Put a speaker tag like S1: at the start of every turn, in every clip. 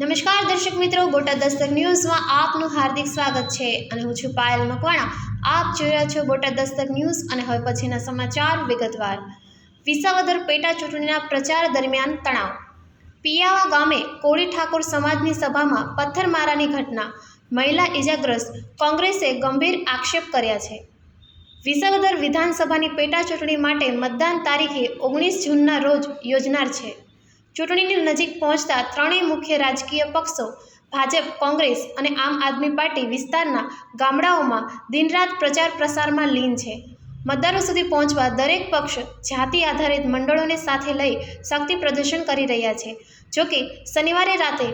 S1: નમસ્કાર દર્શક મિત્રો, બોટાદ દસ્તક ન્યૂઝમાં આપનું હાર્દિક સ્વાગત છે અને હું છું પાયલ મકવાણા. આપ જોઈ રહ્યા છો બોટાદ દસ્તક ન્યૂઝ અને હવે પછીના સમાચાર વિગતવાર. વિસાવદર પેટા ચૂંટણીના પ્રચાર દરમિયાન તણાવ. પિયાવા ગામે કોળી ઠાકોર સમાજની સભામાં પથ્થરમારાની ઘટના. મહિલા ઇજાગ્રસ્ત કોંગ્રેસે ગંભીર આક્ષેપ કર્યા છે. વિસાવદર વિધાનસભાની પેટા ચૂંટણી માટે મતદાન તારીખે ઓગણીસ જૂનના રોજ યોજનાર છે. ચૂંટણીની નજીક પહોંચતા ત્રણેય મુખ્ય રાજકીય પક્ષો, ભાજપ, કોંગ્રેસ અને આમ આદમી પાર્ટી વિસ્તારના ગામડાઓમાં દિનરાત પ્રચાર પ્રસારમાં લીન છે. મતદારો સુધી પહોંચવા દરેક પક્ષ જાતિ આધારિત મંડળોને સાથે લઈ શક્તિ પ્રદર્શન કરી રહ્યા છે. જોકે શનિવારે રાતે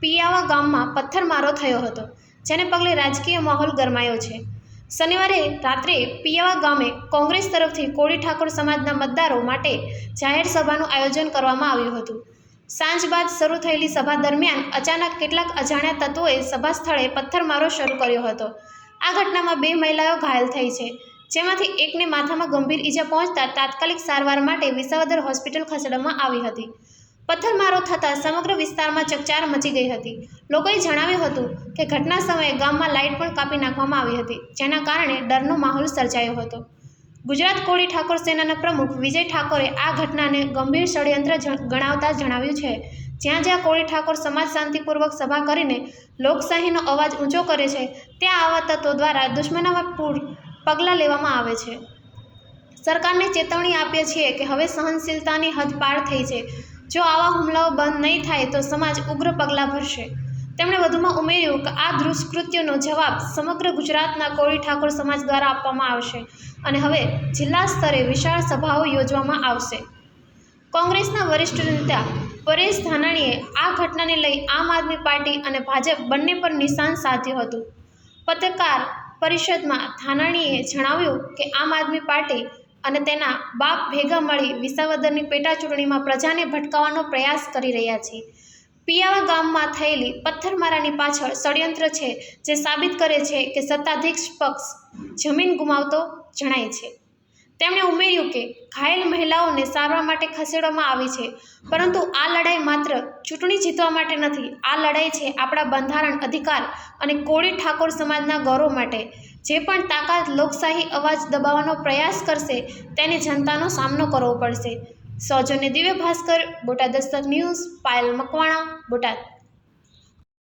S1: પિયાવા ગામમાં પથ્થરમારો થયો હતો, જેને પગલે રાજકીય માહોલ ગરમાયો છે. શનિવારે રાત્રે પિયાવા ગામે કોંગ્રેસ તરફથી કોળી ઠાકોર સમાજના મતદારો માટે જાહેર સભાનું આયોજન કરવામાં આવ્યું હતું. સાંજ બાદ શરૂ થયેલી સભા દરમિયાન અચાનક કેટલાક અજાણ્યા તત્વોએ સભા સ્થળે પથ્થરમારો શરૂ કર્યો હતો. આ ઘટનામાં બે મહિલાઓ ઘાયલ થઈ છે, જેમાંથી એકને માથામાં ગંભીર ઈજા પહોંચતા તાત્કાલિક સારવાર માટે વિસાવદર હોસ્પિટલ ખસેડવામાં આવી હતી. પથ્થરમારો થતાં સમગ્ર વિસ્તારમાં ચકચાર મચી ગઈ હતી. લોકોએ જણાવ્યું હતું કે ઘટના સમયે ગામમાં લાઇટ પણ કાપી નાખવામાં આવી હતી, જેના કારણે ડરનો માહોલ સર્જાયો હતો. ગુજરાત કોળી ઠાકોર સેનાના પ્રમુખ વિજય ઠાકોરે આ ઘટનાને ગંભીર ષડયંત્ર ગણાવતા જણાવ્યું છે. જ્યાં જ્યાં કોળી ઠાકોર સમાજ શાંતિપૂર્વક સભા કરીને લોકશાહીનો અવાજ ઊંચો કરે છે, ત્યાં આવા તત્વો દ્વારા દુશ્મનામાં પગલાં લેવામાં આવે છે. સરકારને ચેતવણી આપીએ છીએ કે હવે સહનશીલતાની હદ પાર થઈ છે. જો આવા હુમલાઓ બંધ નહીં થાય તો સમાજ ઉગ્ર પગલાં ભરશે. તેમણે વધુમાં ઉમેર્યું કે આ દુષ્કૃત્યનો જવાબ સમગ્ર ગુજરાતના કોળી ઠાકોર સમાજ દ્વારા આપવામાં આવશે અને હવે જિલ્લા સ્તરે વિશાળ સભાઓ યોજવામાં આવશે. કોંગ્રેસના વરિષ્ઠ નેતા પરેશ ધાનાણીએ આ ઘટનાને લઈ આમ આદમી પાર્ટી અને ભાજપ બંને પર નિશાન સાધ્યું હતું. પત્રકાર પરિષદમાં ધાનાણીએ જણાવ્યું કે આમ આદમી પાર્ટી અને તેના બાપ ભેગા મળી વિસાવદરની પેટા ચૂંટણીમાં પ્રજાને ભટકાવવાનો પ્રયાસ કરી રહ્યા છે. પિયાવા ગામમાં થયેલી પથ્થરમારાની પાછળ ષડયંત્ર છે જે સાબિત કરે છે કે સત્તાધીશ પક્ષ જમીન ગુમાવતો જણાય છે. તેમણે ઉમેર્યું કે ઘાયલ મહિલાઓને સારવાર માટે ખસેડવામાં આવી છે, પરંતુ આ લડાઈ માત્ર ચૂંટણી જીતવા માટે નથી. આ લડાઈ છે આપણા બંધારણ અધિકાર અને કોળી ઠાકોર સમાજના ગૌરવ માટે. જે પણ તાકાત લોકશાહી અવાજ દબાવવાનો પ્રયાસ કરશે, તેને જનતાનો સામનો કરવો પડશે. સૌજન્ય દિવ્ય ભાસ્કર, બોટાદ દસ્તક ન્યૂઝ, પાયલ મકવાણા, બોટાદ.